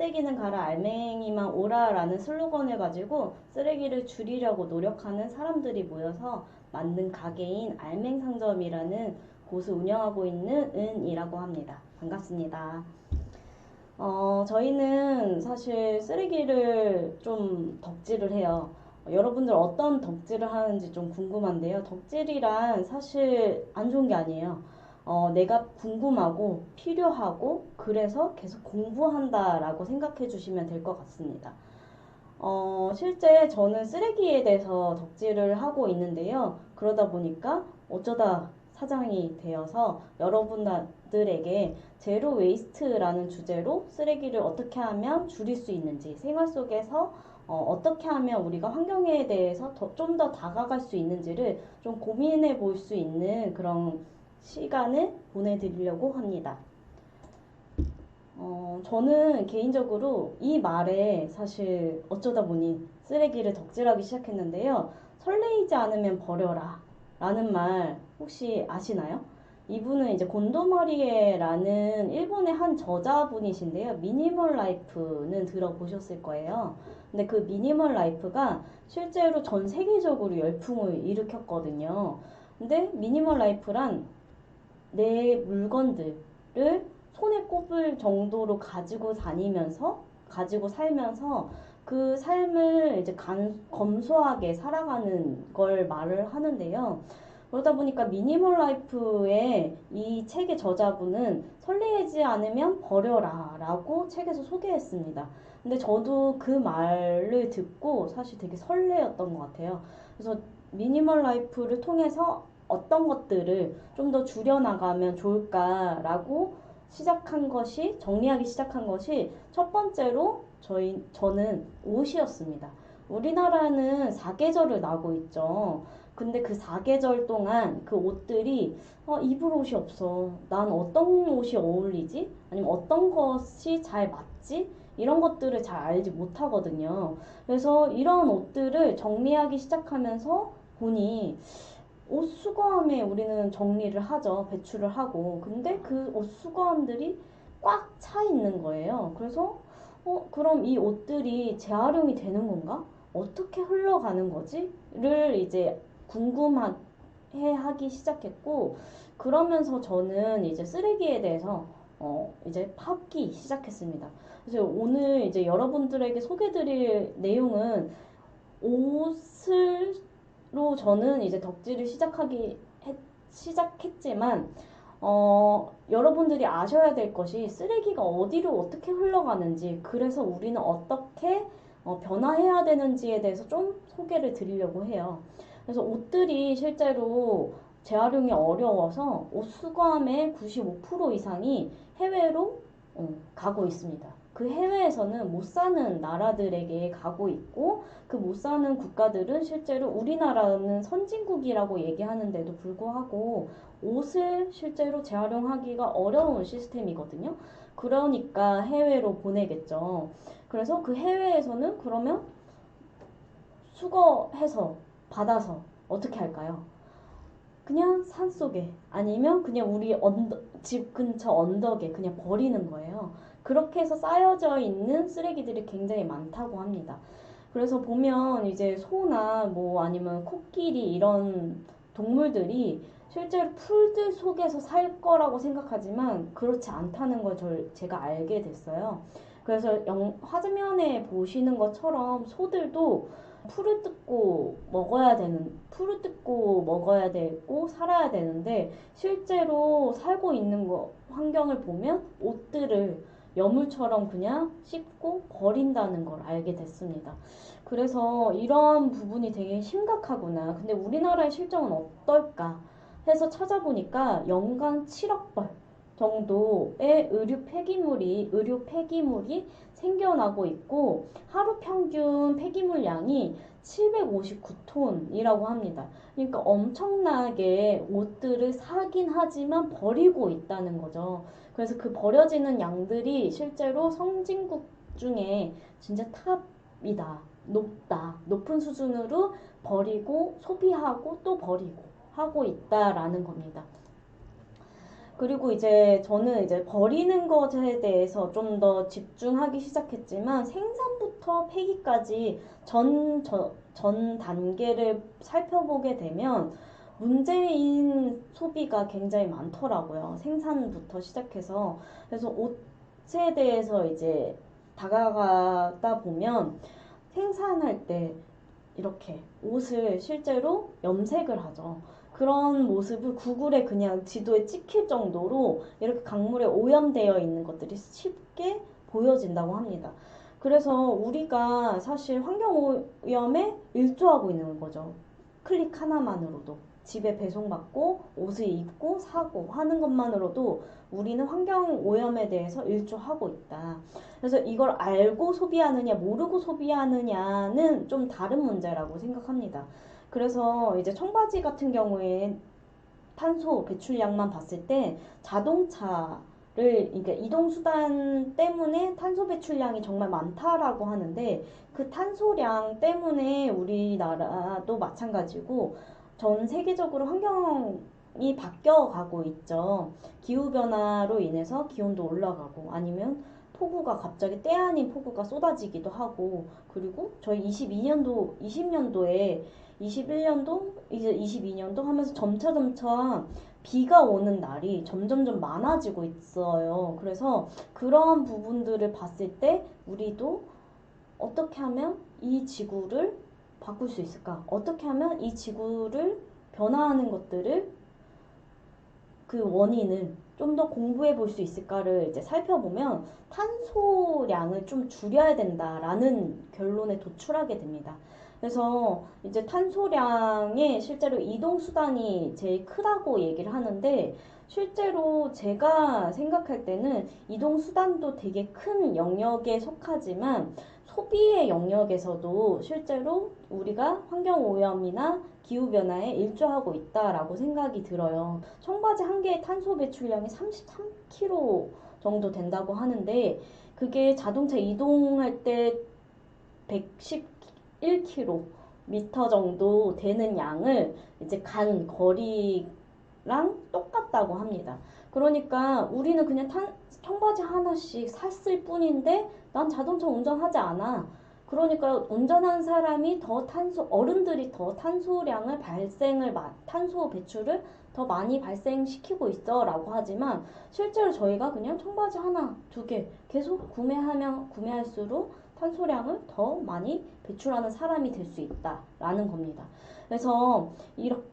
껍데기는 가라 알맹이만 오라라는 슬로건을 가지고 쓰레기를 줄이려고 노력하는 사람들이 모여서 만든 가게인 알맹상점이라는 곳을 운영하고 있는 은이라고 합니다. 반갑습니다. 어, 저희는 사실 쓰레기를 좀 덕질을 해요. 여러분들 어떤 덕질을 하는지 좀 궁금한데요. 덕질이란 사실 안 좋은 게 아니에요. 어, 내가 궁금하고 필요하고 그래서 계속 공부한다라고 생각해 주시면 될 것 같습니다. 어, 실제 저는 쓰레기에 대해서 덕질을 하고 있는데요. 그러다 보니까 어쩌다 사장이 되어서 여러분들에게 제로 웨이스트라는 주제로 쓰레기를 어떻게 하면 줄일 수 있는지 생활 속에서 어, 떻게 하면 우리가 환경에 대해서 좀더 다가갈 수 있는지를 좀 고민해 볼 수 있는 그런 시간을 보내드리려고 합니다. 어, 저는 개인적으로 이 말에 사실 어쩌다 보니 쓰레기를 덕질하기 시작했는데요. 설레이지 않으면 버려라. 라는 말 혹시 아시나요? 이분은 이제 곤도머리에라는 일본의 한 저자분이신데요. 미니멀 라이프는 들어보셨을 거예요. 근데 그 미니멀 라이프가 실제로 전 세계적으로 열풍을 일으켰거든요. 근데 미니멀 라이프란 내 물건들을 손에 꼽을 정도로 가지고 다니면서 가지고 살면서 그 삶을 이제 간, 검소하게 살아가는 걸 말을 하는데요. 그러다 보니까 미니멀 라이프의 이 책의 저자분은 설레지 않으면 버려라 라고 책에서 소개했습니다. 근데 저도 그 말을 듣고 사실 되게 설레었던 것 같아요. 그래서 미니멀 라이프를 통해서 어떤 것들을 좀 더 줄여나가면 좋을까라고 시작한 것이, 정리하기 시작한 것이 첫 번째로 저희, 저는 옷이었습니다. 우리나라는 사계절을 나고 있죠. 근데 그 사계절 동안 그 옷들이 어, 입을 옷이 없어. 난 어떤 옷이 어울리지? 아니면 어떤 것이 잘 맞지? 이런 것들을 잘 알지 못하거든요. 그래서 이런 옷들을 정리하기 시작하면서 보니 옷 수거함에 우리는 정리를 하죠. 배출을 하고. 근데 그 옷 수거함들이 꽉 차 있는 거예요. 그래서 어, 그럼 이 옷들이 재활용이 되는 건가? 어떻게 흘러가는 거지?를 이제 궁금해 하기 시작했고, 그러면서 저는 이제 쓰레기에 대해서 어, 이제 파기 시작했습니다. 그래서 오늘 이제 여러분들에게 소개드릴 내용은 옷을 로 저는 이제 덕질을 시작하기 했, 시작했지만 어, 여러분들이 아셔야 될 것이 쓰레기가 어디로 어떻게 흘러가는지 그래서 우리는 어떻게 어, 변화해야 되는지에 대해서 좀 소개를 드리려고 해요. 그래서 옷들이 실제로 재활용이 어려워서 옷 수거함의 95% 이상이 해외로 어, 가고 있습니다. 그 해외에서는 못 사는 나라들에게 가고 있고 그 못 사는 국가들은 실제로 우리나라는 선진국이라고 얘기하는데도 불구하고 옷을 실제로 재활용하기가 어려운 시스템이거든요. 그러니까 해외로 보내겠죠. 그래서 그 해외에서는 그러면 수거해서 받아서 어떻게 할까요? 그냥 산 속에 아니면 그냥 우리 언덕, 집 근처 언덕에 그냥 버리는 거예요. 그렇게 해서 쌓여져 있는 쓰레기들이 굉장히 많다고 합니다. 그래서 보면 이제 소나 뭐 아니면 코끼리 이런 동물들이 실제로 풀들 속에서 살 거라고 생각하지만 그렇지 않다는 걸 제가 알게 됐어요. 그래서 영, 화면에 보시는 것처럼 소들도 풀을 뜯고 먹어야 되는 풀을 뜯고 먹어야 되고 살아야 되는데 실제로 살고 있는 거 환경을 보면 옷들을 여물처럼 그냥 씹고 버린다는 걸 알게 됐습니다. 그래서 이런 부분이 되게 심각하구나. 근데 우리나라의 실정은 어떨까 해서 찾아보니까 연간 7억 벌 정도의 의류 폐기물이 의료 폐기물이 생겨나고 있고 하루 평균 폐기물 양이 759톤이라고 합니다. 그러니까 엄청나게 옷들을 사긴 하지만 버리고 있다는 거죠. 그래서 그 버려지는 양들이 실제로 성진국 중에 진짜 탑이다. 높다. 높은 수준으로 버리고 소비하고 또 버리고 하고 있다라는 겁니다. 그리고 이제 저는 이제 버리는 것에 대해서 좀 더 집중하기 시작했지만 생산부터 폐기까지 전, 저, 전 단계를 살펴보게 되면 문제인 소비가 굉장히 많더라고요. 생산부터 시작해서. 그래서 옷에 대해서 이제 다가가다 보면 생산할 때 이렇게 옷을 실제로 염색을 하죠. 그런 모습을 구글에 그냥 지도에 찍힐 정도로 이렇게 강물에 오염되어 있는 것들이 쉽게 보여진다고 합니다. 그래서 우리가 사실 환경 오염에 일조하고 있는 거죠. 클릭 하나만으로도. 집에 배송받고 옷을 입고 사고 하는 것만으로도 우리는 환경 오염에 대해서 일조하고 있다. 그래서 이걸 알고 소비하느냐, 모르고 소비하느냐는 좀 다른 문제라고 생각합니다. 그래서 이제 청바지 같은 경우에 탄소 배출량만 봤을 때 자동차 를 그러니까 이동 수단 때문에 탄소 배출량이 정말 많다라고 하는데 그 탄소량 때문에 우리나라도 마찬가지고 전 세계적으로 환경이 바뀌어가고 있죠. 기후변화로 인해서 기온도 올라가고 아니면 폭우가 갑자기 때 아닌 폭우가 쏟아지기도 하고 그리고 저희 22년도 20년도에 21년도 이제 22년도 하면서 점차 점차 비가 오는 날이 점점점 많아지고 있어요. 그래서 그런 부분들을 봤을 때 우리도 어떻게 하면 이 지구를 바꿀 수 있을까? 어떻게 하면 이 지구를 변화하는 것들을 그 원인을 좀 더 공부해 볼 수 있을까를 이제 살펴보면 탄소량을 좀 줄여야 된다라는 결론에 도출하게 됩니다. 그래서 이제 탄소량에 실제로 이동 수단이 제일 크다고 얘기를 하는데 실제로 제가 생각할 때는 이동 수단도 되게 큰 영역에 속하지만 소비의 영역에서도 실제로 우리가 환경 오염이나 기후 변화에 일조하고 있다라고 생각이 들어요. 청바지 한 개의 탄소 배출량이 33kg 정도 된다고 하는데 그게 자동차 이동할 때 111km 미터 정도 되는 양을 이제 간 거리랑 똑같다고 합니다. 그러니까 우리는 그냥 탄, 청바지 하나씩 샀을 뿐인데 난 자동차 운전하지 않아. 그러니까 운전하는 사람이 더 탄소, 어른들이 더 탄소량을 발생을, 탄소 배출을 더 많이 발생시키고 있어 라고 하지만 실제로 저희가 그냥 청바지 하나, 두 개 계속 구매하면, 구매할수록 탄소량을 더 많이 배출하는 사람이 될 수 있다라는 겁니다. 그래서 이렇게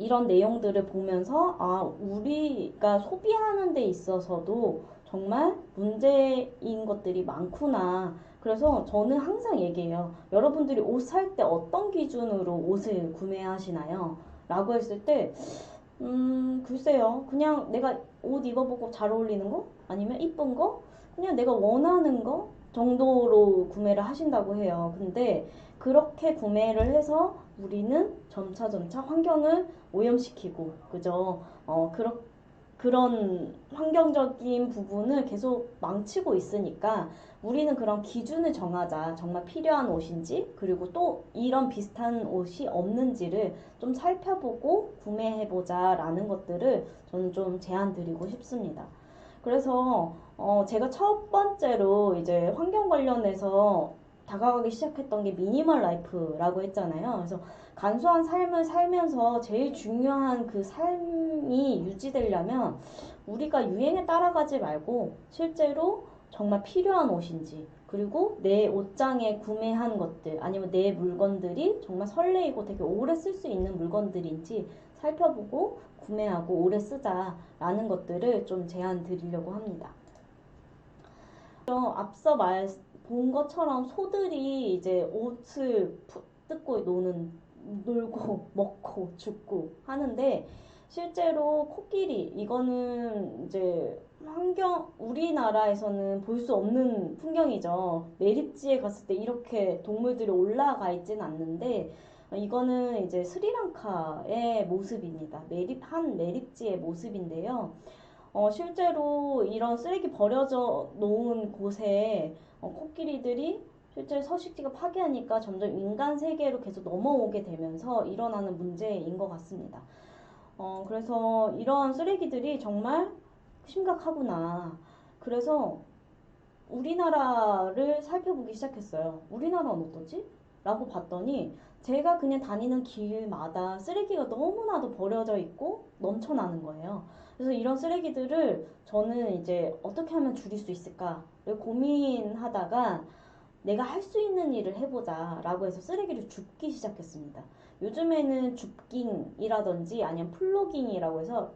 이런 내용들을 보면서 아 우리가 소비하는 데 있어서도 정말 문제인 것들이 많구나. 그래서 저는 항상 얘기해요. 여러분들이 옷 살 때 어떤 기준으로 옷을 구매하시나요? 라고 했을 때, 음, 글쎄요. 그냥 내가 옷 입어보고 잘 어울리는 거? 아니면 이쁜 거? 그냥 내가 원하는 거? 정도로 구매를 하신다고 해요. 근데 그렇게 구매를 해서 우리는 점차 점차 환경을 오염시키고, 그죠? 어, 그렇게 그런 환경적인 부분을 계속 망치고 있으니까 우리는 그런 기준을 정하자. 정말 필요한 옷인지, 그리고 또 이런 비슷한 옷이 없는지를 좀 살펴보고 구매해보자 라는 것들을 저는 좀 제안 드리고 싶습니다. 그래서 어 제가 첫 번째로 이제 환경 관련해서 다가가기 시작했던 게 미니멀 라이프라고 했잖아요. 그래서 간소한 삶을 살면서 제일 중요한 그 삶이 유지되려면 우리가 유행에 따라가지 말고 실제로 정말 필요한 옷인지 그리고 내 옷장에 구매한 것들 아니면 내 물건들이 정말 설레이고 되게 오래 쓸 수 있는 물건들인지 살펴보고 구매하고 오래 쓰자라는 것들을 좀 제안 드리려고 합니다. 앞서 말 본 것처럼 소들이 이제 옷을 뜯고 노는 놀고 먹고 죽고 하는데 실제로 코끼리 이거는 이제 환경 우리나라에서는 볼 수 없는 풍경이죠. 매립지에 갔을 때 이렇게 동물들이 올라가 있지는 않는데 이거는 이제 스리랑카의 모습입니다. 매립 한 매립지의 모습인데요. 어, 실제로 이런 쓰레기 버려져 놓은 곳에 어, 코끼리들이 실제 서식지가 파괴하니까 점점 인간 세계로 계속 넘어오게 되면서 일어나는 문제인 것 같습니다. 어, 그래서 이런 쓰레기들이 정말 심각하구나. 그래서 우리나라를 살펴보기 시작했어요. 우리나라는 어떠지? 라고 봤더니 제가 그냥 다니는 길마다 쓰레기가 너무나도 버려져 있고 넘쳐나는 거예요. 그래서 이런 쓰레기들을 저는 이제 어떻게 하면 줄일 수 있을까를 고민하다가 내가 할 수 있는 일을 해보자 라고 해서 쓰레기를 줍기 시작했습니다. 요즘에는 줍깅이라든지 아니면 플로깅이라고 해서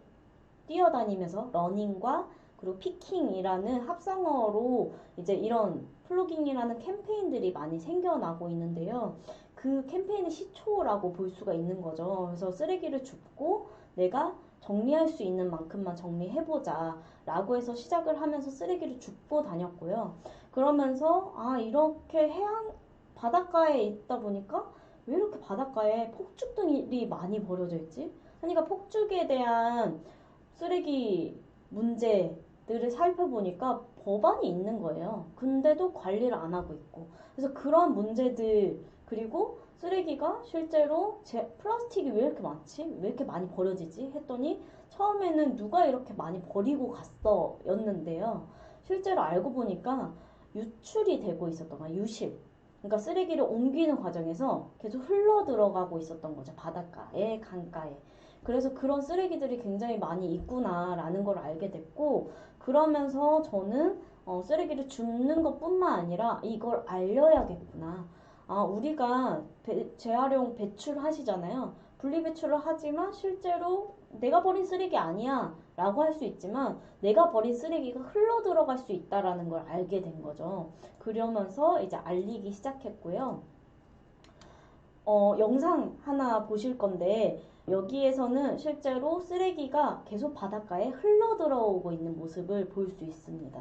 뛰어다니면서 러닝과 그리고 피킹이라는 합성어로 이제 이런 플로깅이라는 캠페인들이 많이 생겨나고 있는데요. 그 캠페인의 시초라고 볼 수가 있는 거죠. 그래서 쓰레기를 줍고 내가 정리할 수 있는 만큼만 정리해보자 라고 해서 시작을 하면서 쓰레기를 줍고 다녔고요. 그러면서 아 이렇게 해안 바닷가에 있다 보니까 왜 이렇게 바닷가에 폭죽들이 많이 버려져 있지? 그러니까 폭죽에 대한 쓰레기 문제들을 살펴보니까 법안이 있는 거예요. 근데도 관리를 안 하고 있고. 그래서 그런 문제들, 그리고 쓰레기가 실제로 제 플라스틱이 왜 이렇게 많지? 왜 이렇게 많이 버려지지? 했더니 처음에는 누가 이렇게 많이 버리고 갔어? 였는데요. 실제로 알고 보니까 유출이 되고 있었던 거예요. 유실. 그러니까 쓰레기를 옮기는 과정에서 계속 흘러 들어가고 있었던 거죠. 바닷가에, 강가에. 그래서 그런 쓰레기들이 굉장히 많이 있구나라는 걸 알게 됐고, 그러면서 저는 어, 쓰레기를 줍는 것 뿐만 아니라 이걸 알려야겠구나. 아, 우리가 배, 재활용 배출하시잖아요. 분리배출을 하지만 실제로 내가 버린 쓰레기 아니야 라고 할 수 있지만 내가 버린 쓰레기가 흘러 들어갈 수 있다라는 걸 알게 된 거죠. 그러면서 이제 알리기 시작했고요. 어, 영상 하나 보실 건데 여기에서는 실제로 쓰레기가 계속 바닷가에 흘러 들어오고 있는 모습을 볼 수 있습니다.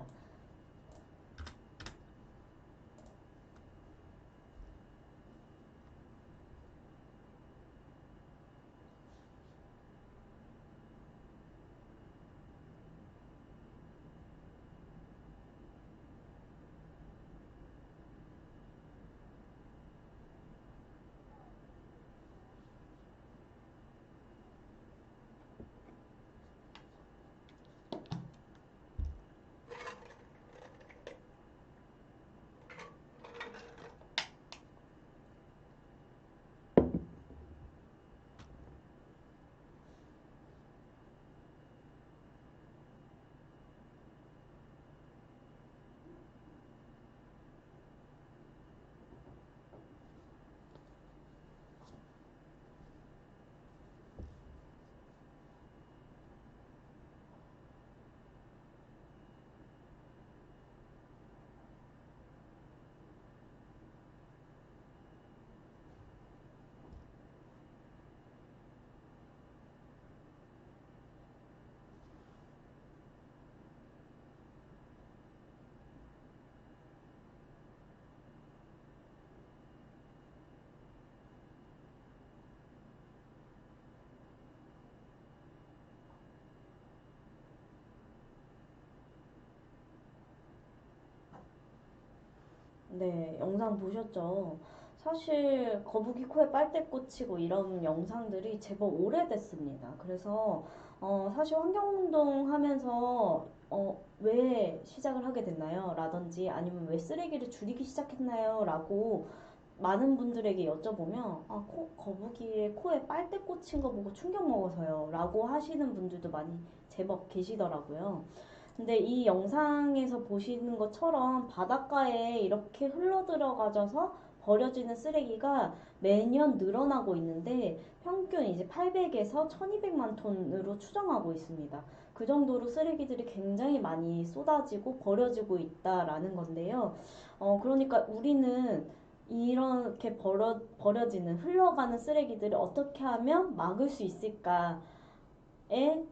네, 영상 보셨죠? 사실 거북이 코에 빨대 꽂히고 이런 영상들이 제법 오래됐습니다. 그래서 어, 사실 환경운동 하면서 어, 왜 시작을 하게 됐나요? 라든지 아니면 왜 쓰레기를 줄이기 시작했나요? 라고 많은 분들에게 여쭤보면 아, 코, 거북이의 코에 빨대 꽂힌 거 보고 충격 먹어서요. 라고 하시는 분들도 많이 제법 계시더라고요. 근데 이 영상에서 보시는 것처럼 바닷가에 이렇게 흘러들어가져서 버려지는 쓰레기가 매년 늘어나고 있는데 평균 이제 800에서 1200만 톤으로 추정하고 있습니다. 그 정도로 쓰레기들이 굉장히 많이 쏟아지고 버려지고 있다라는 건데요. 어, 그러니까 우리는 이렇게 버려, 버려지는 흘러가는 쓰레기들을 어떻게 하면 막을 수 있을까에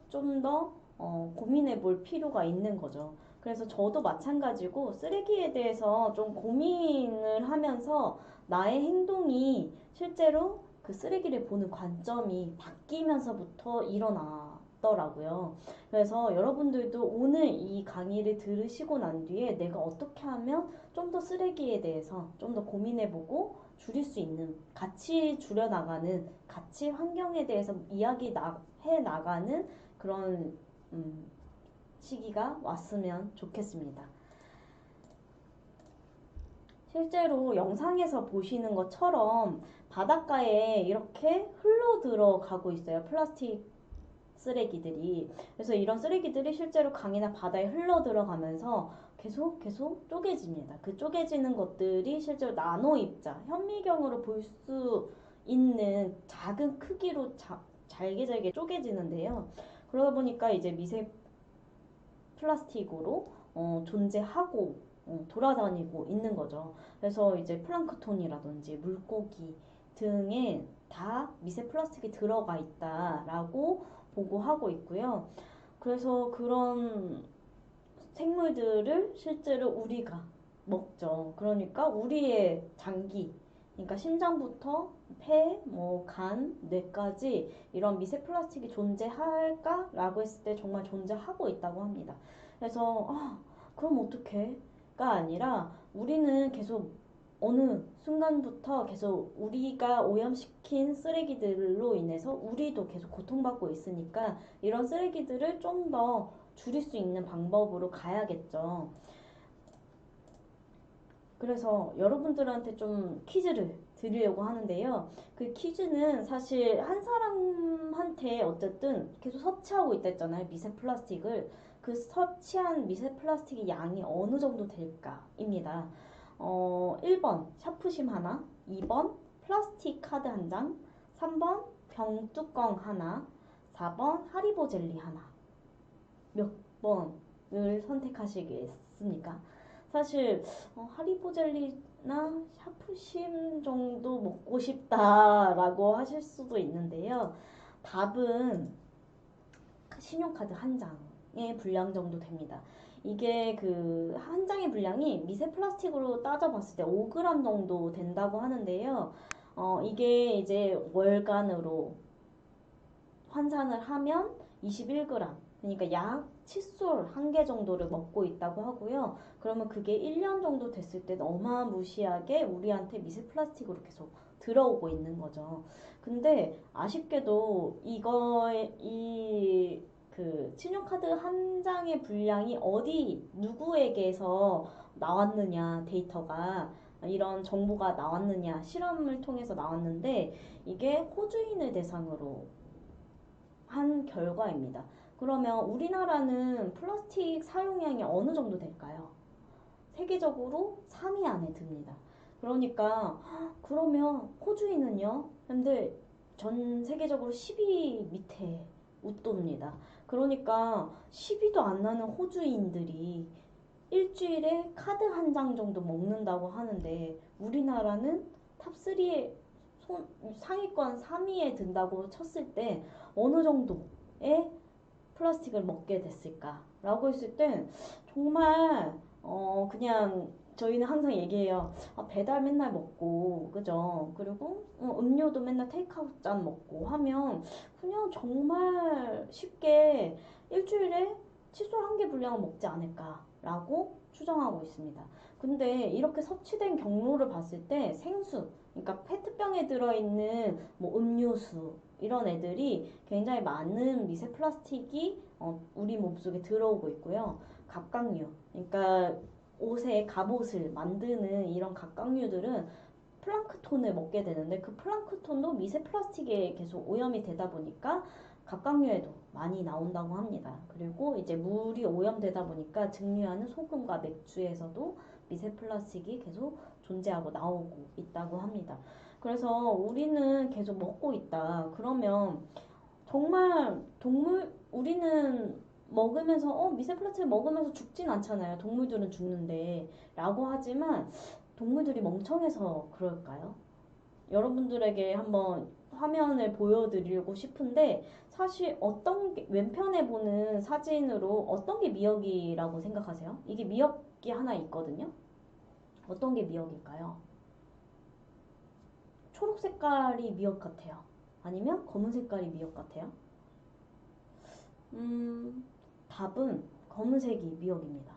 좀더 어, 고민해 볼 필요가 있는 거죠. 그래서 저도 마찬가지고 쓰레기에 대해서 좀 고민을 하면서 나의 행동이 실제로 그 쓰레기를 보는 관점이 바뀌면서부터 일어나더라고요. 그래서 여러분들도 오늘 이 강의를 들으시고 난 뒤에 내가 어떻게 하면 좀 더 쓰레기에 대해서 좀 더 고민해보고 줄일 수 있는 같이 줄여나가는 같이 환경에 대해서 이야기 나, 해 나가는 그런 음, 시기가 왔으면 좋겠습니다. 실제로 영상에서 보시는 것처럼 바닷가에 이렇게 흘러 들어가고 있어요. 플라스틱 쓰레기들이. 그래서 이런 쓰레기들이 실제로 강이나 바다에 흘러 들어가면서 계속 계속 쪼개집니다. 그 쪼개지는 것들이 실제로 나노 입자, 현미경으로 볼 수 있는 작은 크기로 자, 잘게 잘게 쪼개지는데요. 그러다 보니까 이제 미세 플라스틱으로 어, 존재하고 어, 돌아다니고 있는 거죠. 그래서 이제 플랑크톤이라든지 물고기 등에 다 미세 플라스틱이 들어가 있다라고 보고하고 있고요. 그래서 그런 생물들을 실제로 우리가 먹죠. 그러니까 우리의 장기, 그러니까 심장부터 폐, 뭐 간, 뇌까지 이런 미세 플라스틱이 존재할까 라고 했을 때 정말 존재하고 있다고 합니다. 그래서 아, 그럼 어떡해?가 아니라 우리는 계속 어느 순간부터 계속 우리가 오염시킨 쓰레기들로 인해서 우리도 계속 고통받고 있으니까 이런 쓰레기들을 좀 더 줄일 수 있는 방법으로 가야겠죠. 그래서 여러분들한테 좀 퀴즈를 드리려고 하는데요. 그 퀴즈는 사실 한 사람한테 어쨌든 계속 섭취하고 있다 했잖아요. 미세 플라스틱을. 그 섭취한 미세 플라스틱의 양이 어느 정도 될까입니다. 어, 1번 샤프심 하나, 2번 플라스틱 카드 한 장, 3번 병뚜껑 하나, 4번 하리보 젤리 하나. 몇 번을 선택하시겠습니까? 사실 어, 하리보 젤리나 샤프심 정도 먹고 싶다라고 하실 수도 있는데요. 답은 신용카드 한 장의 분량 정도 됩니다. 이게 그 한 장의 분량이 미세 플라스틱으로 따져봤을 때 5g 정도 된다고 하는데요. 어, 이게 이제 월간으로 환산을 하면 21g. 그러니까 약 칫솔 한 개 정도를 먹고 있다고 하고요. 그러면 그게 1년 정도 됐을 때 어마무시하게 우리한테 미세 플라스틱으로 계속 들어오고 있는 거죠. 근데 아쉽게도 이거의 이그 신용카드 한 장의 분량이 어디 누구에게서 나왔느냐 데이터가 이런 정보가 나왔느냐 실험을 통해서 나왔는데 이게 호주인을 대상으로 한 결과입니다. 그러면 우리나라는 플라스틱 사용량이 어느 정도 될까요? 세계적으로 3위 안에 듭니다. 그러니까 그러면 호주인은요? 근데 전 세계적으로 10위 밑에 웃돕니다. 그러니까 10위도 안 나는 호주인들이 일주일에 카드 한 장 정도 먹는다고 하는데 우리나라는 탑3에 상위권 3위에 든다고 쳤을 때 어느 정도의 플라스틱을 먹게 됐을까라고 했을 때 정말 어 그냥 저희는 항상 얘기해요. 아, 배달 맨날 먹고 그죠? 그리고 어, 음료도 맨날 테이크아웃 잔 먹고 하면 그냥 정말 쉽게 일주일에 칫솔 한 개 분량을 먹지 않을까라고 추정하고 있습니다. 근데 이렇게 섭취된 경로를 봤을 때 생수, 그러니까 페트병에 들어있는 뭐 음료수 이런 애들이 굉장히 많은 미세 플라스틱이 어, 우리 몸속에 들어오고 있고요. 갑각류, 그러니까 옷에 갑옷을 만드는 이런 갑각류들은 플랑크톤을 먹게 되는데 그 플랑크톤도 미세 플라스틱에 계속 오염이 되다 보니까 갑각류에도 많이 나온다고 합니다. 그리고 이제 물이 오염되다 보니까 증류하는 소금과 맥주에서도 미세 플라스틱이 계속 존재하고 나오고 있다고 합니다. 그래서 우리는 계속 먹고 있다. 그러면 정말 동물 우리는 먹으면서 어 미세 플라스틱 먹으면서 죽진 않잖아요. 동물들은 죽는데 라고 하지만 동물들이 멍청해서 그럴까요? 여러분들에게 한번 화면을 보여드리고 싶은데 사실 어떤 게 왼편에 보는 사진으로 어떤 게 미역이라고 생각하세요? 이게 미역이 하나 있거든요. 어떤 게 미역일까요? 초록 색깔이 미역 같아요. 아니면 검은 색깔이 미역 같아요? 음, 답은 검은색이 미역입니다.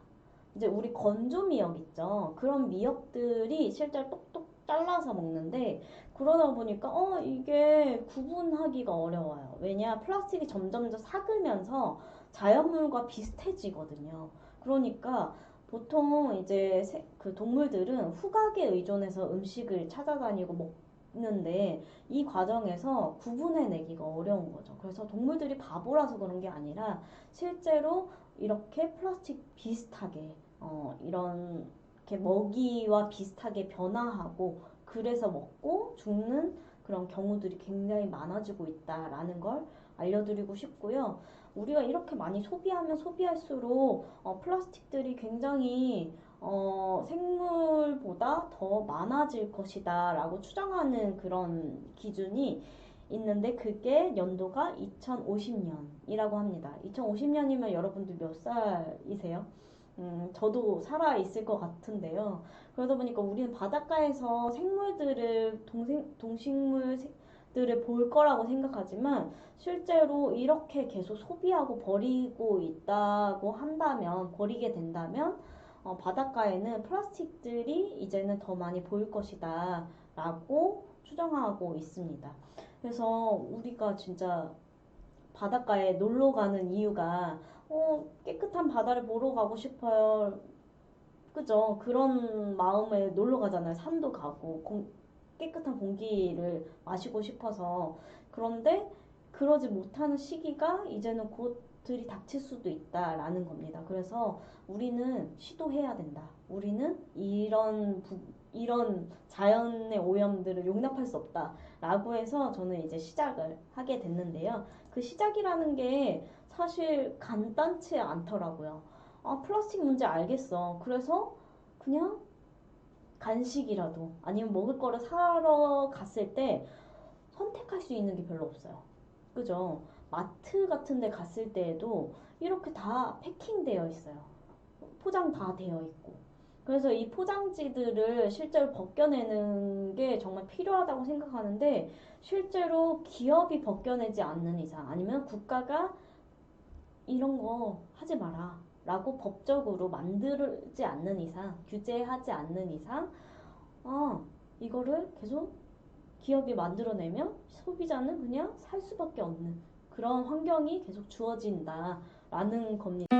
이제 우리 건조 미역 있죠. 그런 미역들이 실제로 똑똑 잘라서 먹는데 그러다 보니까 어 이게 구분하기가 어려워요. 왜냐 플라스틱이 점점 더 삭으면서 자연물과 비슷해지거든요. 그러니까 보통 이제 새- 그 동물들은 후각에 의존해서 음식을 찾아다니고 먹 는데 이 과정에서 구분해내기가 어려운 거죠. 그래서 동물들이 바보라서 그런 게 아니라 실제로 이렇게 플라스틱 비슷하게 어, 이런 이렇게 먹이와 비슷하게 변화하고 그래서 먹고 죽는 그런 경우들이 굉장히 많아지고 있다라는 걸 알려드리고 싶고요. 우리가 이렇게 많이 소비하면 소비할수록 어, 플라스틱들이 굉장히 어, 생물보다 더 많아질 것이다 라고 추정하는 그런 기준이 있는데 그게 연도가 2050년이라고 합니다. 2050년이면 여러분들 몇 살이세요? 음, 저도 살아 있을 것 같은데요. 그러다 보니까 우리는 바닷가에서 생물들을 동생, 동식물들을 볼 거라고 생각하지만 실제로 이렇게 계속 소비하고 버리고 있다고 한다면, 버리게 된다면, 어, 바닷가에는 플라스틱들이 이제는 더 많이 보일 것이다 라고 추정하고 있습니다. 그래서 우리가 진짜 바닷가에 놀러 가는 이유가 어, 깨끗한 바다를 보러 가고 싶어요. 그죠? 그런 마음에 놀러 가잖아요. 산도 가고 공- 깨끗한 공기를 마시고 싶어서. 그런데 그러지 못하는 시기가 이제는 곧 들이 닥칠 수도 있다라는 겁니다. 그래서 우리는 시도해야 된다. 우리는 이런 부, 이런 자연의 오염들을 용납할 수 없다라고 해서 저는 이제 시작을 하게 됐는데요. 그 시작이라는 게 사실 간단치 않더라고요. 아, 플라스틱 문제 알겠어. 그래서 그냥 간식이라도 아니면 먹을 거를 사러 갔을 때 선택할 수 있는 게 별로 없어요. 그죠? 마트 같은 데 갔을 때에도 이렇게 다 패킹되어 있어요. 포장 다 되어 있고. 그래서 이 포장지들을 실제로 벗겨내는 게 정말 필요하다고 생각하는데 실제로 기업이 벗겨내지 않는 이상 아니면 국가가 이런 거 하지 마라 라고 법적으로 만들지 않는 이상 규제하지 않는 이상 아 이거를 계속 기업이 만들어내면 소비자는 그냥 살 수밖에 없는 그런 환경이 계속 주어진다라는 겁니다.